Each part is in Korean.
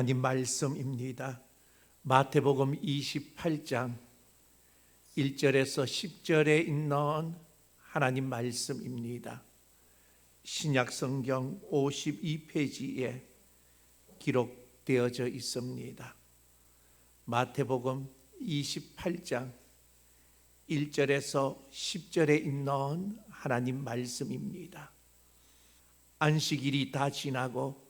하나님 말씀입니다. 마태복음 28장 1절에서 10절에 있는 하나님 말씀입니다. 신약 성경 52페이지에 기록되어져 있습니다. 마태복음 28장 1절에서 10절에 있는 하나님 말씀입니다. 안식일이 다 지나고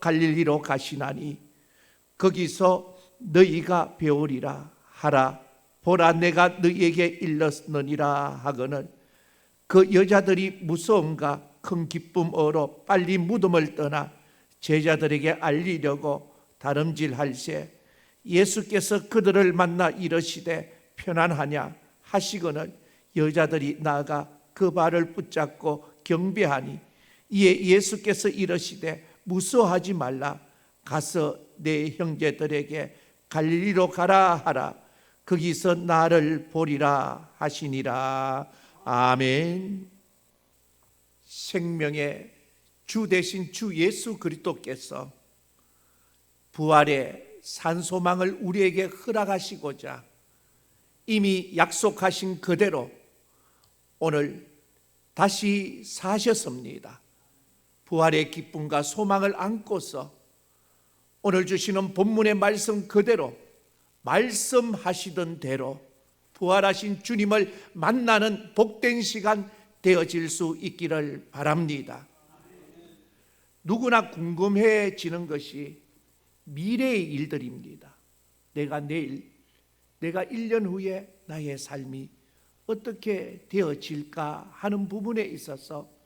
갈릴리로 가시나니 거기서 너희가 배우리라 하라. 보라 내가 너희에게 일렀느니라 하거늘. 그 여자들이 무서움과 큰 기쁨으로 빨리 무덤을 떠나 제자들에게 알리려고 다름질할세 예수께서 그들을 만나 이르시되 편안하냐 하시거늘. 여자들이 나아가 그 발을 붙잡고 경배하니 이에 예수께서 이르시되 무서워하지 말라. 가서 내 형제들에게 갈릴리로 가라 하라. 거기서 나를 보리라 하시니라. 아멘. 생명의 주 대신 주 예수 그리스도께서 부활의 산소망을 우리에게 허락하시고자 이미 약속하신 그대로 오늘 다시 사셨습니다. 부활의 기쁨과 소망을 안고서 오늘 주시는 본문의 말씀 그대로 말씀하시던 대로 부활하신 주님을 만나는 복된 시간 되어질 수 있기를 바랍니다. 누구나 궁금해지는 것이 미래의 일들입니다. 내가 내일, 내가 1년 후에 나의 삶이 어떻게 되어질까 하는 부분에 있어서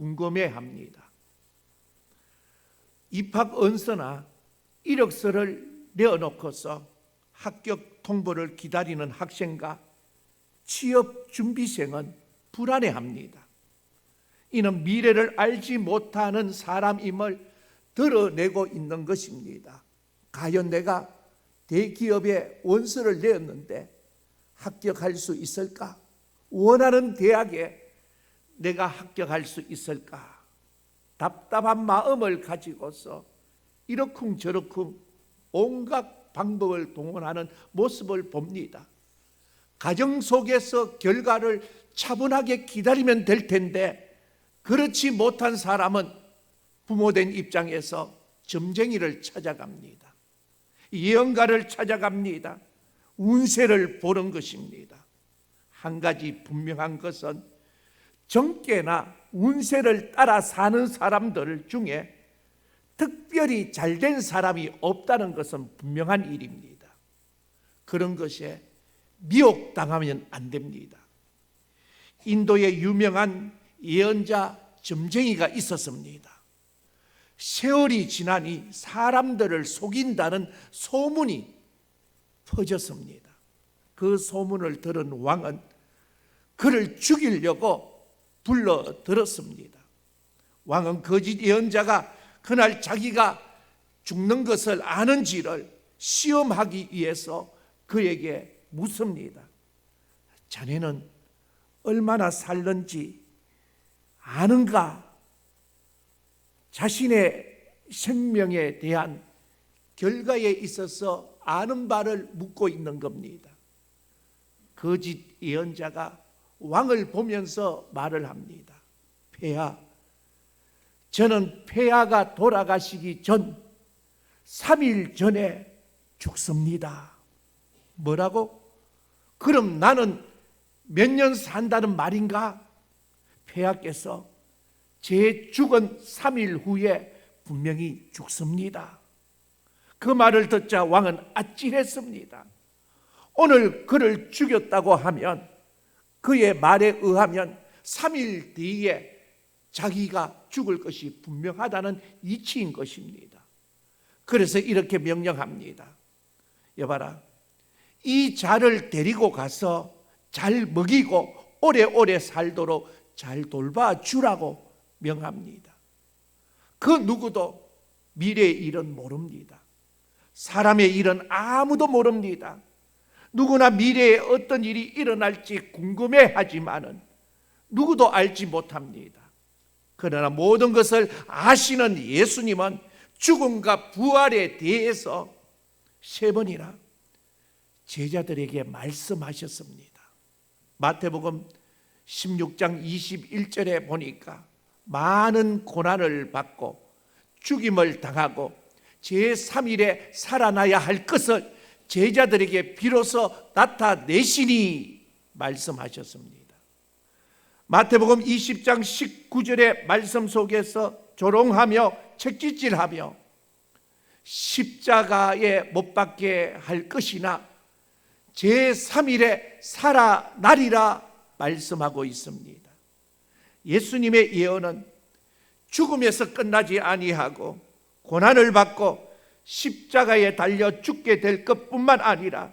궁금해 합니다. 입학 언서나 이력서를 내어놓고서 합격 통보를 기다리는 학생과 취업 준비생은 불안해 합니다. 이는 미래를 알지 못하는 사람임을 드러내고 있는 것입니다. 과연 내가 대기업에 원서를 내었는데 합격할 수 있을까? 원하는 대학에 내가 합격할 수 있을까? 답답한 마음을 가지고서 이러쿵 저러쿵 온갖 방법을 동원하는 모습을 봅니다. 가정 속에서 결과를 차분하게 기다리면 될 텐데 그렇지 못한 사람은 부모된 입장에서 점쟁이를 찾아갑니다. 예언가를 찾아갑니다. 운세를 보는 것입니다. 한 가지 분명한 것은 정계나 운세를 따라 사는 사람들 중에 특별히 잘 된 사람이 없다는 것은 분명한 일입니다. 그런 것에 미혹당하면 안 됩니다. 인도의 유명한 예언자 점쟁이가 있었습니다. 세월이 지나니 사람들을 속인다는 소문이 퍼졌습니다. 그 소문을 들은 왕은 그를 죽이려고 불러 들었습니다. 왕은 거짓 예언자가 그날 자기가 죽는 것을 아는지를 시험하기 위해서 그에게 묻습니다. 자네는 얼마나 살는지 아는가? 자신의 생명에 대한 결과에 있어서 아는 바를 묻고 있는 겁니다. 거짓 예언자가 왕을 보면서 말을 합니다. 폐하, 저는 폐하가 돌아가시기 전 3일 전에 죽습니다. 뭐라고? 그럼 나는 몇 년 산다는 말인가? 폐하께서 제 죽은 3일 후에 분명히 죽습니다. 그 말을 듣자 왕은 아찔했습니다. 오늘 그를 죽였다고 하면 그의 말에 의하면 3일 뒤에 자기가 죽을 것이 분명하다는 이치인 것입니다. 그래서 이렇게 명령합니다. 여봐라. 이 자를 데리고 가서 잘 먹이고 오래오래 살도록 잘 돌봐 주라고 명합니다. 그 누구도 미래의 일은 모릅니다. 사람의 일은 아무도 모릅니다. 누구나 미래에 어떤 일이 일어날지 궁금해 하지만은 누구도 알지 못합니다. 그러나 모든 것을 아시는 예수님은 죽음과 부활에 대해서 세 번이나 제자들에게 말씀하셨습니다. 마태복음 16장 21절에 보니까 많은 고난을 받고 죽임을 당하고 제3일에 살아나야 할 것을 제자들에게 비로소 나타내시니 말씀하셨습니다. 마태복음 20장 19절의 말씀 속에서 조롱하며 책짓질하며 십자가에 못 박게 할 것이나 제3일에 살아나리라 말씀하고 있습니다. 예수님의 예언은 죽음에서 끝나지 아니하고 고난을 받고 십자가에 달려 죽게 될 것뿐만 아니라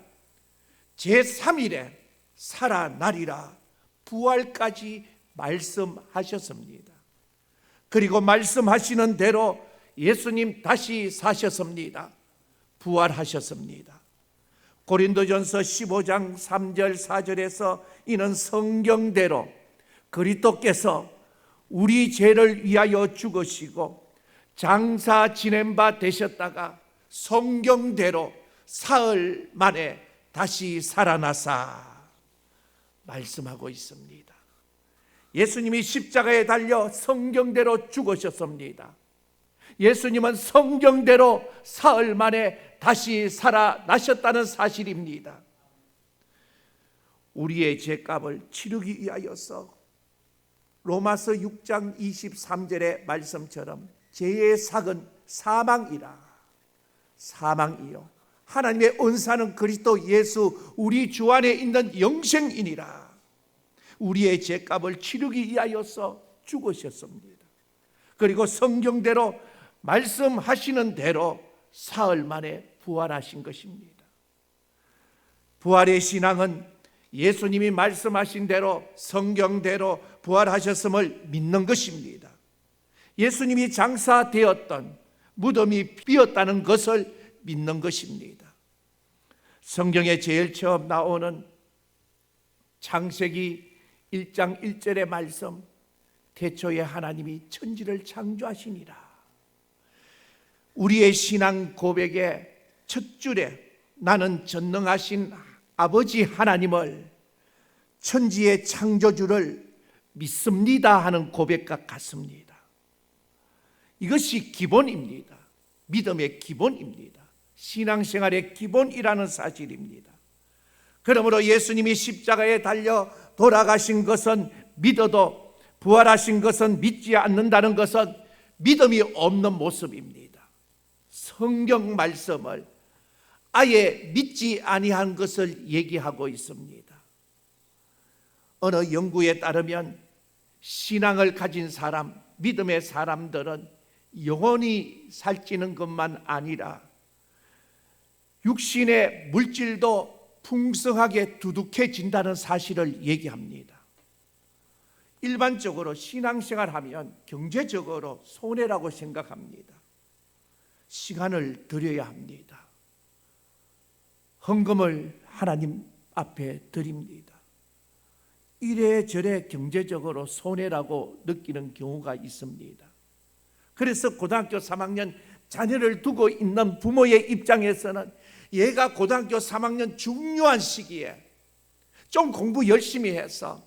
제3일에 살아나리라 부활까지 말씀하셨습니다. 그리고 말씀하시는 대로 예수님 다시 사셨습니다. 부활하셨습니다. 고린도전서 15장 3절 4절에서 이는 성경대로 그리스도께서 우리 죄를 위하여 죽으시고 장사 지낸 바 되셨다가 성경대로 사흘 만에 다시 살아나사 말씀하고 있습니다. 예수님이 십자가에 달려 성경대로 죽으셨습니다. 예수님은 성경대로 사흘 만에 다시 살아나셨다는 사실입니다. 우리의 죄값을 치르기 위하여서 로마서 6장 23절의 말씀처럼 죄의 삭은 사망이라 사망이요 하나님의 은사는 그리스도 예수 우리 주 안에 있는 영생이니라 우리의 죄값을 치르기 위하여서 죽으셨습니다. 그리고 성경대로 말씀하시는 대로 사흘 만에 부활하신 것입니다. 부활의 신앙은 예수님이 말씀하신 대로 성경대로 부활하셨음을 믿는 것입니다. 예수님이 장사되었던 무덤이 비었다는 것을 믿는 것입니다. 성경에 제일 처음 나오는 창세기 1장 1절의 말씀 태초에 하나님이 천지를 창조하시니라. 우리의 신앙 고백의 첫 줄에 나는 전능하신 아버지 하나님을 천지의 창조주를 믿습니다 하는 고백과 같습니다. 이것이 기본입니다. 믿음의 기본입니다. 신앙생활의 기본이라는 사실입니다. 그러므로 예수님이 십자가에 달려 돌아가신 것은 믿어도 부활하신 것은 믿지 않는다는 것은 믿음이 없는 모습입니다. 성경 말씀을 아예 믿지 아니한 것을 얘기하고 있습니다. 어느 연구에 따르면 신앙을 가진 사람, 믿음의 사람들은 영원히 살찌는 것만 아니라 육신의 물질도 풍성하게 두둑해진다는 사실을 얘기합니다. 일반적으로 신앙생활 하면 경제적으로 손해라고 생각합니다. 시간을 들여야 합니다. 헌금을 하나님 앞에 드립니다. 이래저래 경제적으로 손해라고 느끼는 경우가 있습니다. 그래서 고등학교 3학년 자녀를 두고 있는 부모의 입장에서는 얘가 고등학교 3학년 중요한 시기에 좀 공부 열심히 해서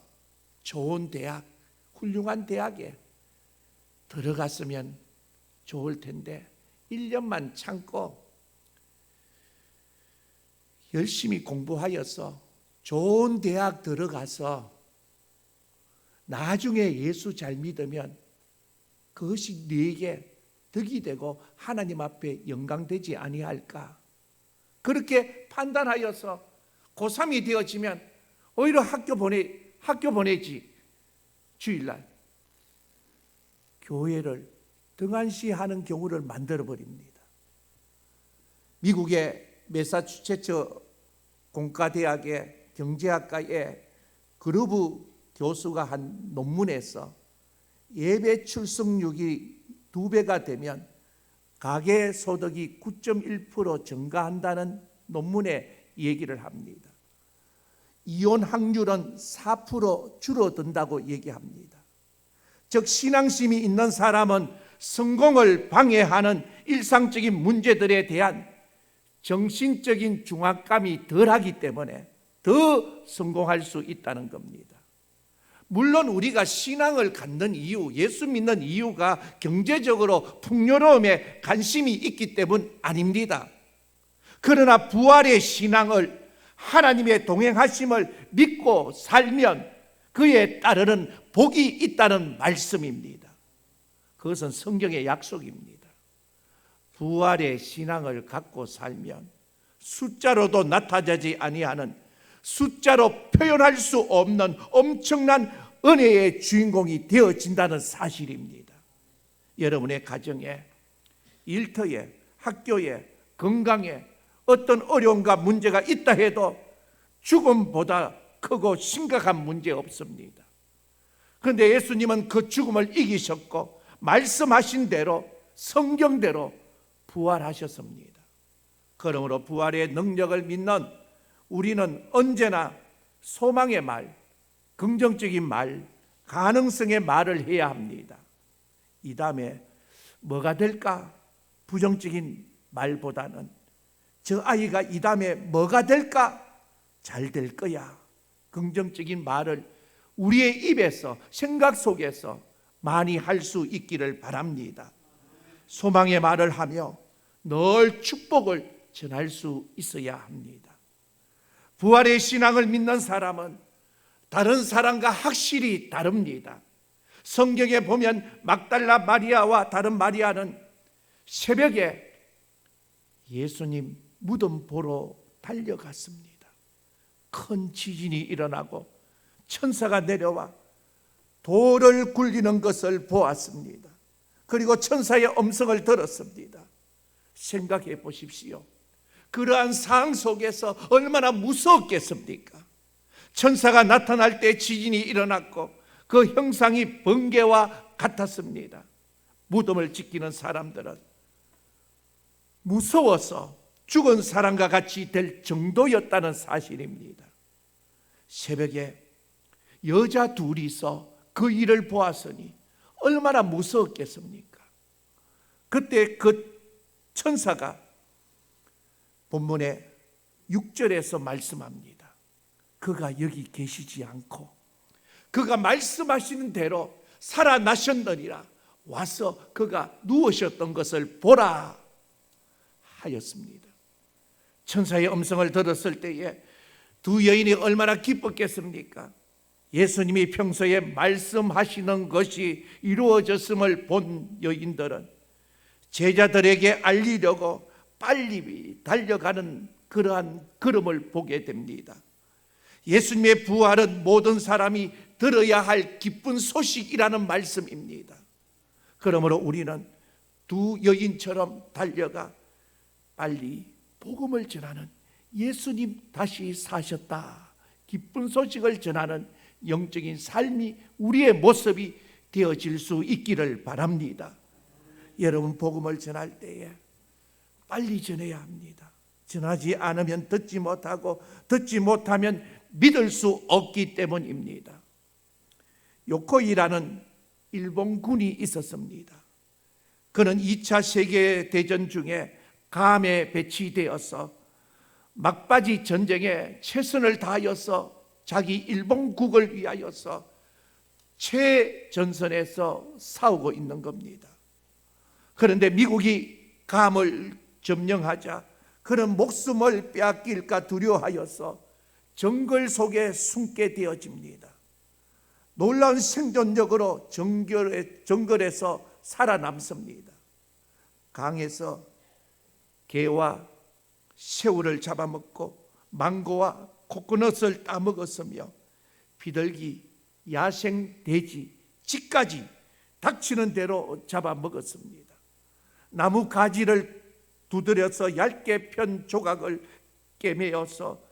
좋은 대학, 훌륭한 대학에 들어갔으면 좋을 텐데 1년만 참고 열심히 공부하여서 좋은 대학 들어가서 나중에 예수 잘 믿으면 그것이 네게 덕이 되고 하나님 앞에 영광 되지 아니할까? 그렇게 판단하여서 고3이 되어지면 오히려 학교 보내 학교 보내지 주일날 교회를 등한시하는 경우를 만들어 버립니다. 미국의 메사추세츠 공과대학의 경제학과의 그루브 교수가 한 논문에서 예배 출석률이 두 배가 되면 가계 소득이 9.1% 증가한다는 논문에 얘기를 합니다. 이혼 확률은 4% 줄어든다고 얘기합니다. 즉 신앙심이 있는 사람은 성공을 방해하는 일상적인 문제들에 대한 정신적인 중압감이 덜하기 때문에 더 성공할 수 있다는 겁니다. 물론 우리가 신앙을 갖는 이유, 예수 믿는 이유가 경제적으로 풍요로움에 관심이 있기 때문 아닙니다. 그러나 부활의 신앙을 하나님의 동행하심을 믿고 살면 그에 따르는 복이 있다는 말씀입니다. 그것은 성경의 약속입니다. 부활의 신앙을 갖고 살면 숫자로도 나타나지 아니하는 숫자로 표현할 수 없는 엄청난 은혜의 주인공이 되어진다는 사실입니다. 여러분의 가정에, 일터에, 학교에, 건강에 어떤 어려움과 문제가 있다 해도 죽음보다 크고 심각한 문제 없습니다. 그런데 예수님은 그 죽음을 이기셨고 말씀하신 대로 성경대로 부활하셨습니다. 그러므로 부활의 능력을 믿는 우리는 언제나 소망의 말, 긍정적인 말, 가능성의 말을 해야 합니다. 이 다음에 뭐가 될까? 부정적인 말보다는 저 아이가 이 다음에 뭐가 될까? 잘 될 거야. 긍정적인 말을 우리의 입에서 생각 속에서 많이 할 수 있기를 바랍니다. 소망의 말을 하며 늘 축복을 전할 수 있어야 합니다. 부활의 신앙을 믿는 사람은 다른 사람과 확실히 다릅니다. 성경에 보면 막달라 마리아와 다른 마리아는 새벽에 예수님 무덤 보러 달려갔습니다. 큰 지진이 일어나고 천사가 내려와 돌을 굴리는 것을 보았습니다. 그리고 천사의 음성을 들었습니다. 생각해 보십시오. 그러한 상황 속에서 얼마나 무서웠겠습니까? 천사가 나타날 때 지진이 일어났고 그 형상이 번개와 같았습니다. 무덤을 지키는 사람들은 무서워서 죽은 사람과 같이 될 정도였다는 사실입니다. 새벽에 여자 둘이서 그 일을 보았으니 얼마나 무서웠겠습니까? 그때 그 천사가 본문에 6절에서 말씀합니다. 그가 여기 계시지 않고 그가 말씀하시는 대로 살아나셨느니라 와서 그가 누우셨던 것을 보라 하였습니다. 천사의 음성을 들었을 때에 두 여인이 얼마나 기뻤겠습니까? 예수님이 평소에 말씀하시는 것이 이루어졌음을 본 여인들은 제자들에게 알리려고 빨리 달려가는 그러한 걸음을 보게 됩니다. 예수님의 부활은 모든 사람이 들어야 할 기쁜 소식이라는 말씀입니다. 그러므로 우리는 두 여인처럼 달려가 빨리 복음을 전하는 예수님 다시 사셨다. 기쁜 소식을 전하는 영적인 삶이 우리의 모습이 되어질 수 있기를 바랍니다. 여러분 복음을 전할 때에 빨리 전해야 합니다. 전하지 않으면 듣지 못하고 듣지 못하면 믿을 수 없기 때문입니다. 요코이라는 일본 군이 있었습니다. 그는 2차 세계 대전 중에 감에 배치되어서 막바지 전쟁에 최선을 다하여서 자기 일본국을 위하여서 최전선에서 싸우고 있는 겁니다. 그런데 미국이 감을 점령하자 그는 목숨을 빼앗길까 두려워하여서 정글 속에 숨게 되어집니다. 놀라운 생존력으로 정글에, 정글에서 살아남습니다. 강에서 개와 새우를 잡아먹고 망고와 코코넛을 따먹었으며 비둘기, 야생 돼지, 쥐까지 닥치는 대로 잡아먹었습니다. 나무 가지를 두드려서 얇게 편 조각을 깨매어서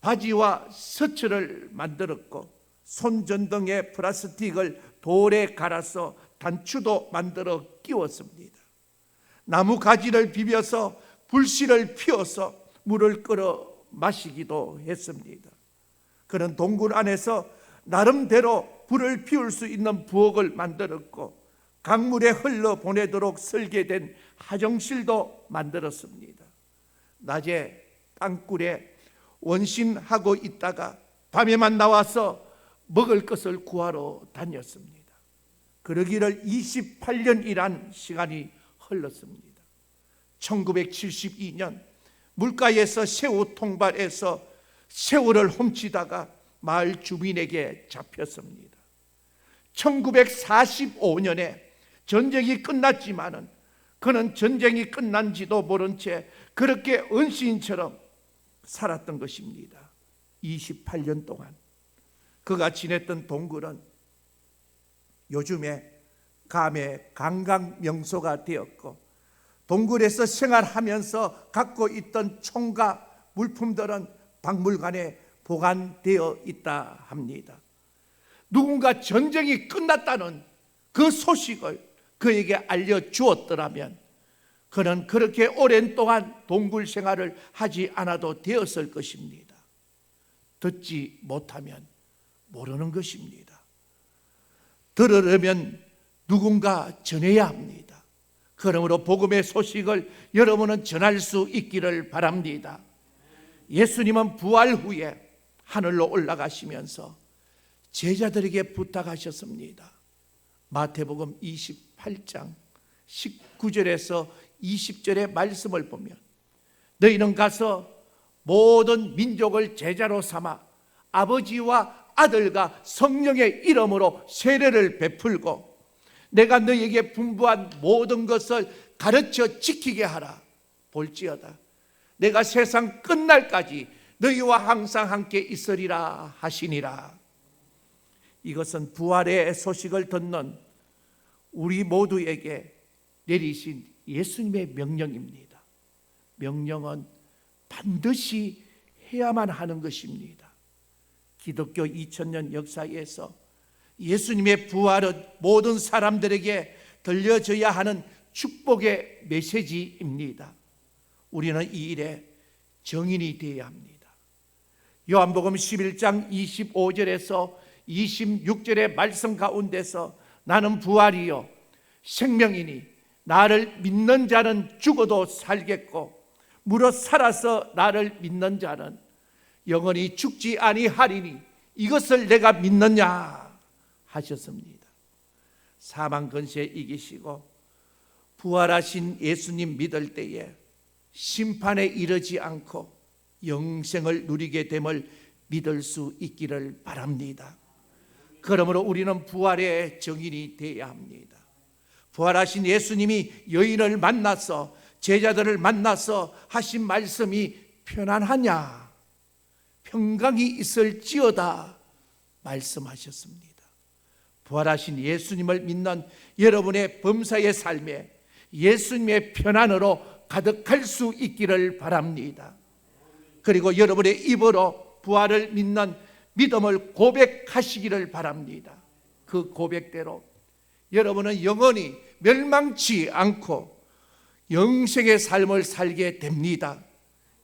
바지와 서츠를 만들었고 손전등에 플라스틱을 돌에 갈아서 단추도 만들어 끼웠습니다. 나무 가지를 비벼서 불씨를 피워서 물을 끓여 마시기도 했습니다. 그는 동굴 안에서 나름대로 불을 피울 수 있는 부엌을 만들었고 강물에 흘러 보내도록 설계된 화장실도 만들었습니다. 낮에 땅굴에 원신하고 있다가 밤에만 나와서 먹을 것을 구하러 다녔습니다. 그러기를 28년이란 시간이 흘렀습니다. 1972년 물가에서 새우 통발에서 새우를 훔치다가 마을 주민에게 잡혔습니다. 1945년에 전쟁이 끝났지만은 그는 전쟁이 끝난지도 모른 채 그렇게 은시인처럼 살았던 것입니다. 28년 동안 그가 지냈던 동굴은 요즘에 감의 관광 명소가 되었고 동굴에서 생활하면서 갖고 있던 총과 물품들은 박물관에 보관되어 있다 합니다. 누군가 전쟁이 끝났다는 그 소식을 그에게 알려주었더라면 그는 그렇게 오랜 동안 동굴 생활을 하지 않아도 되었을 것입니다. 듣지 못하면 모르는 것입니다. 들으려면 누군가 전해야 합니다. 그러므로 복음의 소식을 여러분은 전할 수 있기를 바랍니다. 예수님은 부활 후에 하늘로 올라가시면서 제자들에게 부탁하셨습니다. 마태복음 28장 19절에서 20절의 말씀을 보면 너희는 가서 모든 민족을 제자로 삼아 아버지와 아들과 성령의 이름으로 세례를 베풀고 내가 너희에게 분부한 모든 것을 가르쳐 지키게 하라. 볼지어다. 내가 세상 끝날까지 너희와 항상 함께 있으리라 하시니라. 이것은 부활의 소식을 듣는 우리 모두에게 내리신 예수님의 명령입니다. 명령은 반드시 해야만 하는 것입니다. 기독교 2000년 역사에서 예수님의 부활은 모든 사람들에게 들려져야 하는 축복의 메시지입니다. 우리는 이 일에 정인이 되어야 합니다. 요한복음 11장 25절에서 26절의 말씀 가운데서 나는 부활이요 생명이니 나를 믿는 자는 죽어도 살겠고 물어 살아서 나를 믿는 자는 영원히 죽지 아니하리니 이것을 내가 믿느냐 하셨습니다. 사망 근세 이기시고 부활하신 예수님 믿을 때에 심판에 이르지 않고 영생을 누리게 됨을 믿을 수 있기를 바랍니다. 그러므로 우리는 부활의 정인이 되어야 합니다. 부활하신 예수님이 여인을 만나서 제자들을 만나서 하신 말씀이 편안하냐 평강이 있을지어다 말씀하셨습니다. 부활하신 예수님을 믿는 여러분의 범사의 삶에 예수님의 편안으로 가득할 수 있기를 바랍니다. 그리고 여러분의 입으로 부활을 믿는 믿음을 고백하시기를 바랍니다. 그 고백대로 여러분은 영원히 멸망치 않고 영생의 삶을 살게 됩니다.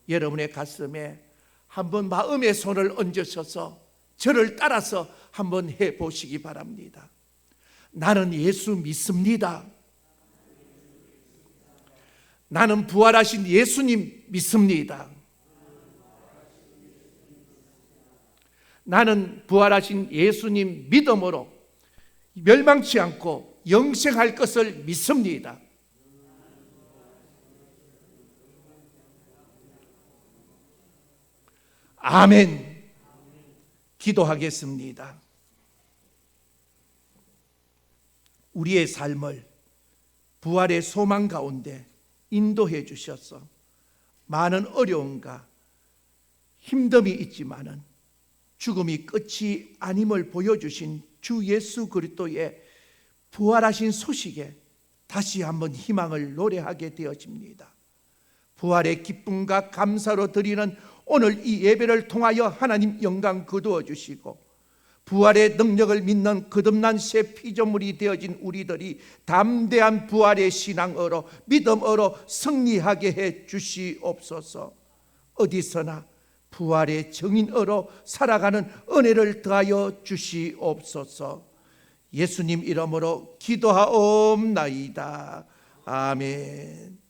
여러분의 가슴에 한번 마음의 손을 얹으셔서 저를 따라서 한번 해 보시기 바랍니다. 나는 예수 믿습니다. 나는 부활하신 예수님 믿습니다. 나는 부활하신 예수님 믿음으로 멸망치 않고 영생할 것을 믿습니다. 아멘. 기도하겠습니다. 우리의 삶을 부활의 소망 가운데 인도해 주셔서 많은 어려움과 힘듦이 있지만은 죽음이 끝이 아님을 보여주신 주 예수 그리스도의 부활하신 소식에 다시 한번 희망을 노래하게 되어집니다. 부활의 기쁨과 감사로 드리는 오늘 이 예배를 통하여 하나님 영광 거두어 주시고 부활의 능력을 믿는 거듭난 새 피조물이 되어진 우리들이 담대한 부활의 신앙으로 믿음으로 승리하게 해 주시옵소서. 어디서나 부활의 정인으로 살아가는 은혜를 더하여 주시옵소서. 예수님 이름으로 기도하옵나이다. 아멘.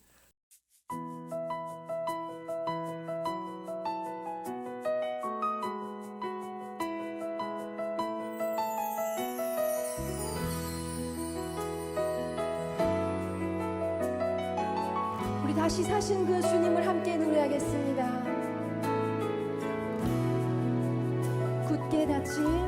다시 사신 그 주님을 함께 노래하겠습니다. 닫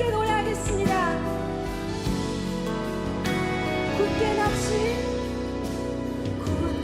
함께 노래하겠습니다. 굳게 낚시 굳게